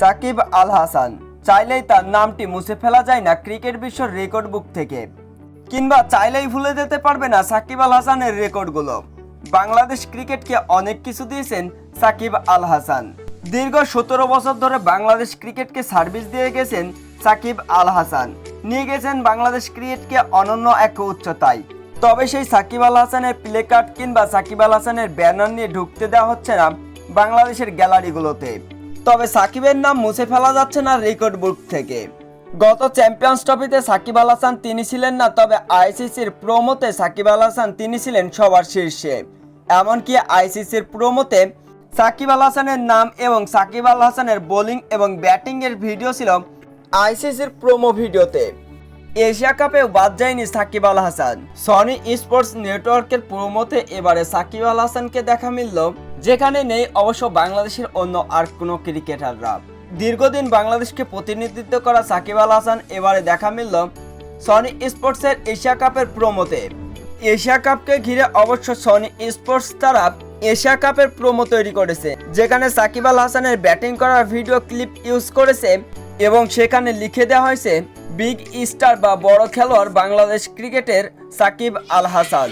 সাকিব আল হাসান চাইলেই তার নামটি মুছে ফেলা যায় না ক্রিকেট বিশ্বর রেকর্ড বুক থেকে। কিংবা চাইলেই ভুলে যেতে পারবে না সাকিব আল হাসানের রেকর্ডগুলো। বাংলাদেশ ক্রিকেটকে অনেক কিছু দিয়েছেন সাকিব আল হাসান দীর্ঘ সতেরো বছর ধরে বাংলাদেশ ক্রিকেটকে সার্ভিস দিয়ে গেছেন সাকিব আল হাসান নিয়ে গেছেন বাংলাদেশ ক্রিকেটকে অনন্য এক উচ্চতায়। তবে সেই সাকিব আল হাসানের প্লে কার্ড কিংবা সাকিব আল হাসানের ব্যানার নিয়ে ঢুকতে দেওয়া হচ্ছে না বাংলাদেশের গ্যালারিগুলোতে। তবে সাকিবের নাম মুছে ফেলা যাচ্ছে না রেকর্ড বুক থেকে। গত চ্যাম্পিয়ন্স ট্রফিতে সাকিব আল হাসান তিনি ছিলেন না, তবে আইসিসির প্রোমোতে সাকিব আল হাসান তিনি ছিলেন সবার শীর্ষে। এমনকি আইসিসির প্রোমোতে সাকিব আল হাসানের নাম এবং সাকিব আল হাসানের বোলিং এবং ব্যাটিংয়ের ভিডিও ছিল আইসিসির প্রোমো ভিডিওতে। এশিয়া কাপেও বাদ যায়নি সাকিব আল হাসান। সনি স্পোর্টস নেটওয়ার্কের প্রোমোতে এবারে সাকিব আল হাসানকে দেখা মিলল যেখানে নেই অবশ্য বাংলাদেশের অন্য আর কোনো ক্রিকেটাররা। দীর্ঘদিন বাংলাদেশকে প্রতিনিধিত্ব করা সাকিব আল হাসান, এবারে দেখা মিলল সনি স্পোর্টসের এশিয়া কাপের প্রোমোতে। এশিয়া কাপকে ঘিরে অবশ্য সনি স্পোর্টস তারা এশিয়া কাপের প্রোমো তৈরি করেছে, যেখানে সাকিব আল হাসানের ব্যাটিং করার ভিডিও ক্লিপ ইউজ করেছে এবং সেখানে লিখে দেওয়া হয়েছে, বিগ স্টার বা বড় খেলোয়াড় বাংলাদেশ ক্রিকেটের সাকিব আল হাসান।